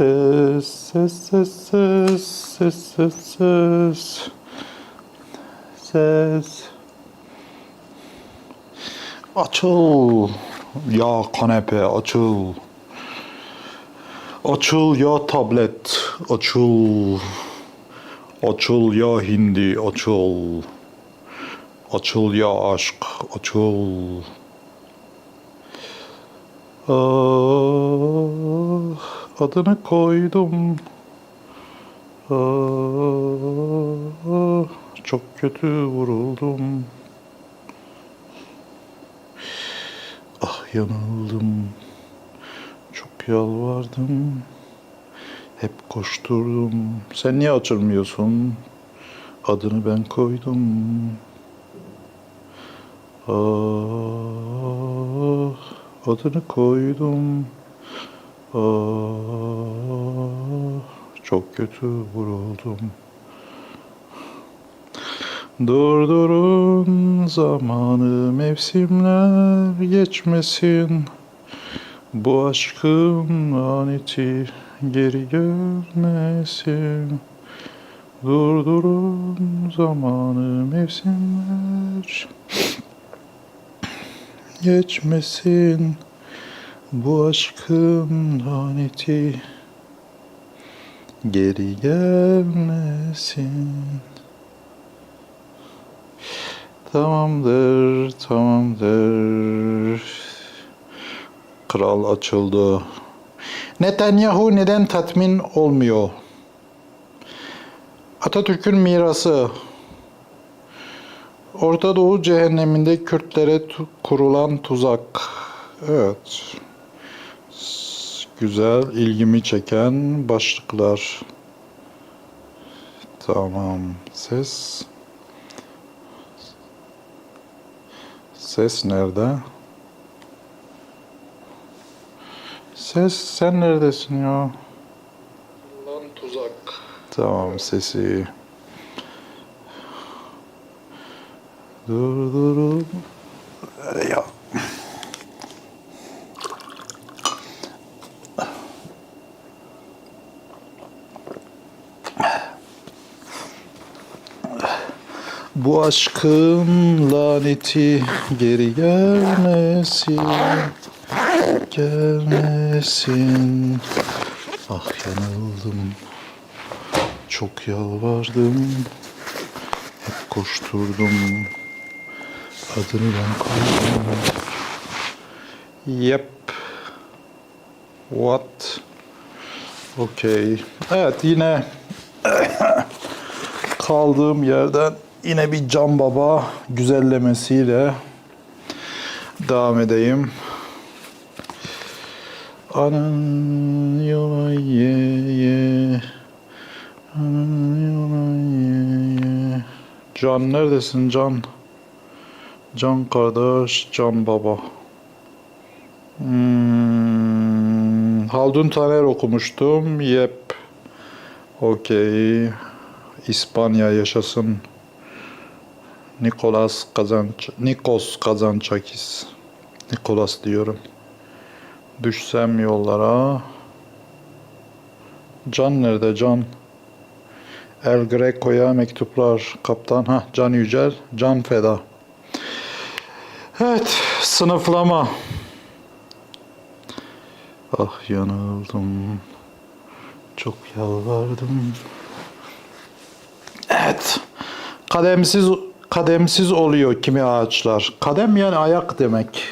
Ses, ses, ses, ses, ses, ses, ses. Ses. Açıl. Ya kanepe açıl. Açıl ya tablet açıl. Açıl ya hindi açıl. Açıl ya aşk açıl. Ah, adını koydum. Ah, çok kötü vuruldum. Ah yanıldım. Çok yalvardım. Hep koşturdum. Sen niye açılmıyorsun? Adını ben koydum. Ah, adını koydum. Ah, çok kötü vuruldum. Durdurun zamanı mevsimler geçmesin. Bu aşkın laneti geri gelmesin. Durdurun zamanı mevsimler geçmesin. Bu aşkın laneti geri gelmesin. Tamamdır, tamamdır. Kral açıldı. Netanyahu neden tatmin olmuyor? Atatürk'ün mirası. Orta Doğu cehenneminde Kürtlere kurulan tuzak. Evet. Güzel, ilgimi çeken başlıklar. Tamam. Ses. Ses nerede? Ses sen neredesin ya? Lan tuzak. Tamam sesi. Durdurun. Ya. Bu aşkın laneti geri gelmesin. Gelmesin. Ah yanıldım. Çok yalvardım. Hep koşturdum. Adını ben koydum. Yep. What? Okay. Evet yine kaldığım yerden yine bir Can Baba güzellemesiyle devam edeyim. Anan yola ye Anan yola ye Can neredesin Can? Can kardeş, Can baba. Hmm, Haldun Taner okumuştum. Yep. Okey. İspanya yaşasın. Nikolas Kazanç Nikos Kazançakis. Nikolas diyorum. Düşsem yollara. Can nerede Can? El Greco'ya mektuplar. Kaptan. ha Can Yücel. Can Feda. Evet. Sınıflama. Ah yanıldım. Çok yalvardım. Evet. Kademsiz kademsiz oluyor kimi ağaçlar. Kadem yani ayak demek.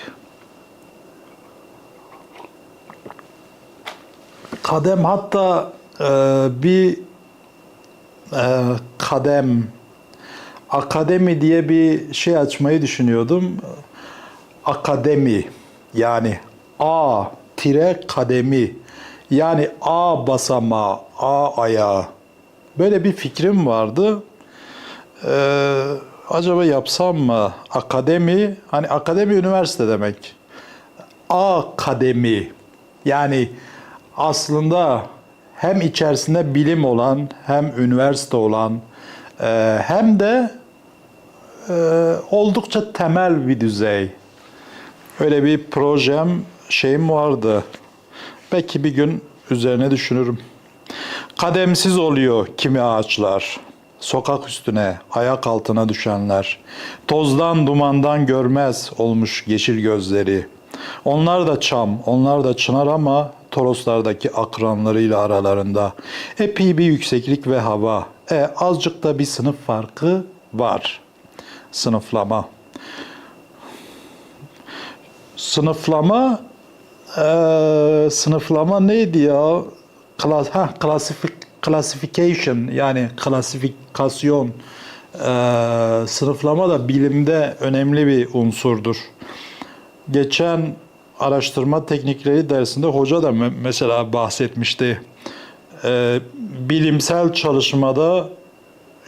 Kadem hatta e, bir e, kadem akademi diye bir şey açmayı düşünüyordum. Akademi yani A tire kademi yani A basamağı, A ayağı. Böyle bir fikrim vardı. Ee, acaba yapsam mı? Akademi, hani akademi üniversite demek. Akademi. Yani aslında hem içerisinde bilim olan, hem üniversite olan, e, hem de e, oldukça temel bir düzey. Öyle bir projem, şeyim vardı. Belki bir gün üzerine düşünürüm. Kademsiz oluyor kimi ağaçlar. Sokak üstüne, ayak altına düşenler. Tozdan, dumandan görmez olmuş yeşil gözleri. Onlar da çam, onlar da çınar ama Toroslardaki akranlarıyla aralarında epey bir yükseklik ve hava. E azıcık da bir sınıf farkı var. Sınıflama. Sınıflama eee, sınıflama neydi ya? Klas, ha, klasifik, classification yani klasifikasyon eee, sınıflama da bilimde önemli bir unsurdur. Geçen araştırma teknikleri dersinde hoca da me- mesela bahsetmişti. Eee, bilimsel çalışmada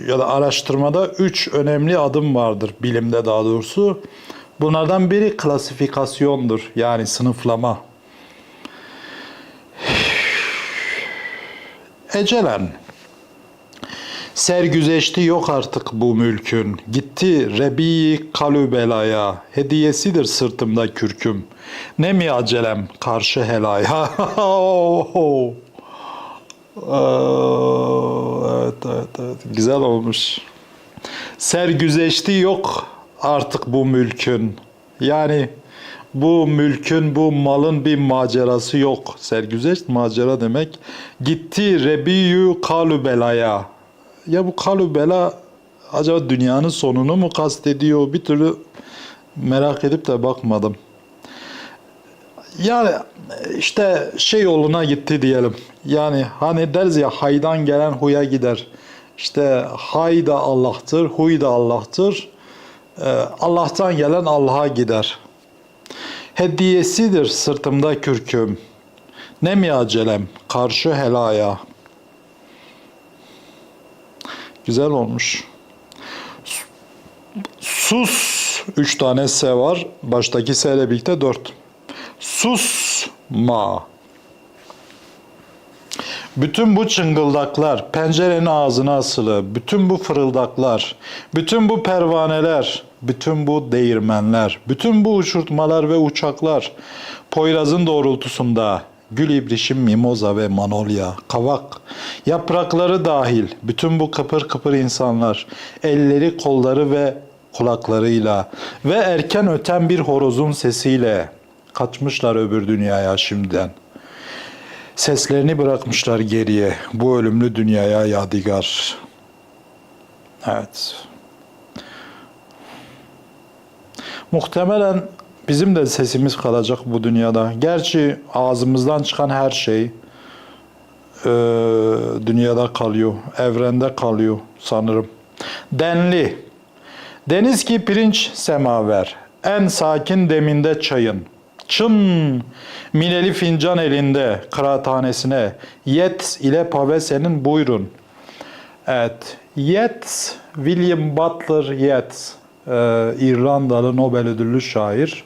ya da araştırmada üç önemli adım vardır bilimde daha doğrusu. Bunlardan biri klasifikasyondur yani sınıflama. Ecelen. Sergüzeşti yok artık bu mülkün. Gitti Rebi Kalübela'ya. Hediyesidir sırtımda kürküm. Ne mi acelem karşı helaya. Evet, evet, evet. Güzel olmuş. Sergüzeşti yok artık bu mülkün. Yani bu mülkün, bu malın bir macerası yok. Sergüzeşt macera demek. Gitti Rebiyü Kalübela'ya. Ya bu Kalübela acaba dünyanın sonunu mu kastediyor? Bir türlü merak edip de bakmadım. Yani işte şey yoluna gitti diyelim. Yani hani deriz ya haydan gelen huya gider. İşte hay da Allah'tır, huy da Allah'tır. Ee, Allah'tan gelen Allah'a gider. Hediyesidir sırtımda kürküm. Ne mi acelem karşı helaya. Güzel olmuş. Sus. Üç tane S var. Baştaki S ile birlikte dört. Susma. Bütün bu çıngıldaklar, pencerenin ağzına asılı, bütün bu fırıldaklar, bütün bu pervaneler, bütün bu değirmenler, bütün bu uçurtmalar ve uçaklar, Poyraz'ın doğrultusunda, gül ibrişim, mimoza ve manolya, kavak, yaprakları dahil, bütün bu kıpır kıpır insanlar, elleri, kolları ve kulaklarıyla ve erken öten bir horozun sesiyle kaçmışlar öbür dünyaya şimdiden. Seslerini bırakmışlar geriye bu ölümlü dünyaya yadigar. Evet. Muhtemelen bizim de sesimiz kalacak bu dünyada. Gerçi ağzımızdan çıkan her şey e, dünyada kalıyor, evrende kalıyor sanırım. Denli. Deniz ki pirinç semaver, en sakin deminde çayın. Çın, mineli fincan elinde, kıraathanesine, Yet ile Pavese'nin buyurun. Evet, Yeats, William Butler Yeats, e, İrlandalı Nobel ödüllü şair.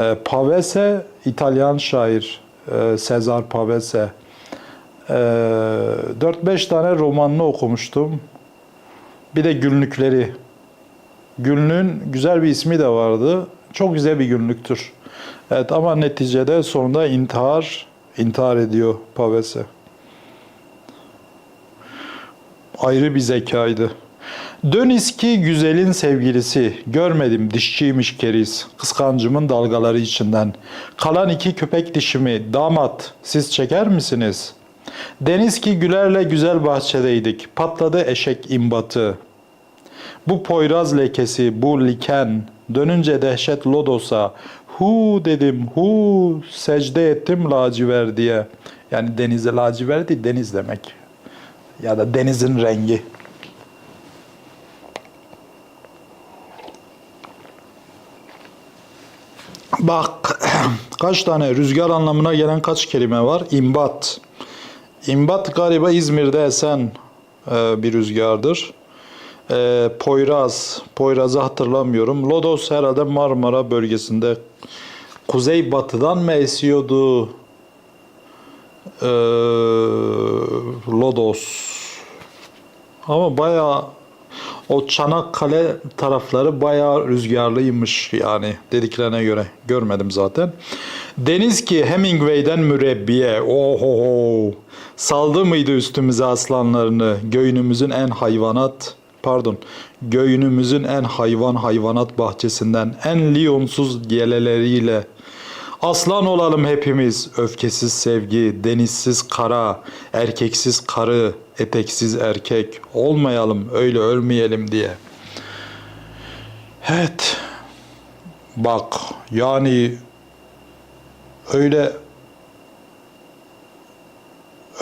E, Pavese, İtalyan şair, e, Cesar Pavese. E, 4-5 tane romanını okumuştum. Bir de günlükleri. Günlüğün güzel bir ismi de vardı. Çok güzel bir günlüktür. Evet ama neticede sonunda intihar, intihar ediyor Pavese. Ayrı bir zekaydı. Dön iski güzelin sevgilisi, görmedim dişçiymiş keriz, kıskancımın dalgaları içinden. Kalan iki köpek dişimi, damat, siz çeker misiniz? Deniz ki gülerle güzel bahçedeydik, patladı eşek imbatı. Bu poyraz lekesi, bu liken, dönünce dehşet lodosa, hu dedim, hu secde ettim laciver diye. Yani denize laciver değil, deniz demek. Ya da denizin rengi. Bak kaç tane rüzgar anlamına gelen kaç kelime var? İmbat. İmbat galiba İzmir'de esen e, bir rüzgardır. E, Poyraz. Poyraz'ı hatırlamıyorum. Lodos herhalde Marmara bölgesinde kuzey batıdan mı esiyordu? E, Lodos. Ama bayağı o Çanakkale tarafları bayağı rüzgarlıymış yani dediklerine göre. Görmedim zaten. Deniz ki Hemingway'den mürebbiye. Oho. Saldı mıydı üstümüze aslanlarını? Göğünümüzün en hayvanat pardon. Göğünümüzün en hayvan hayvanat bahçesinden en liyonsuz yeleleriyle Aslan olalım hepimiz. Öfkesiz sevgi, denizsiz kara, erkeksiz karı, eteksiz erkek. Olmayalım, öyle ölmeyelim diye. Evet. Bak yani öyle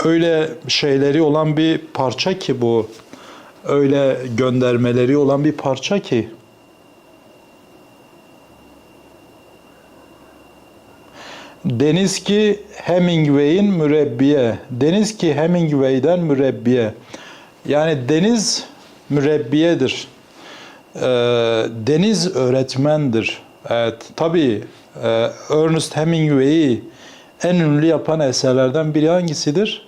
öyle şeyleri olan bir parça ki bu. Öyle göndermeleri olan bir parça ki. Deniz ki Hemingway'in mürebbiye. Deniz ki Hemingway'den mürebbiye. Yani deniz mürebbiyedir. Ee, deniz öğretmendir. Evet, tabii e, Ernest Hemingway'i en ünlü yapan eserlerden biri hangisidir?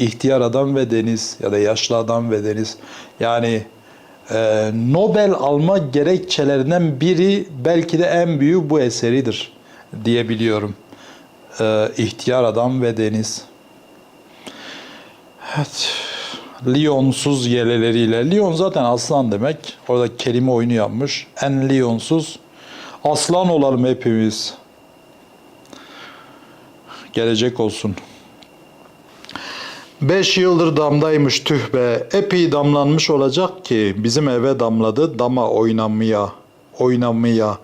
İhtiyar Adam ve Deniz ya da Yaşlı Adam ve Deniz. Yani e, Nobel alma gerekçelerinden biri belki de en büyük bu eseridir diyebiliyorum. E, İhtiyar Adam ve Deniz. Evet. Liyonsuz yeleleriyle. Lion zaten aslan demek. Orada kelime oyunu yapmış. En liyonsuz aslan olalım hepimiz. Gelecek olsun. Beş yıldır damdaymış tüh be. Epey damlanmış olacak ki bizim eve damladı dama oynamaya. Oynamaya.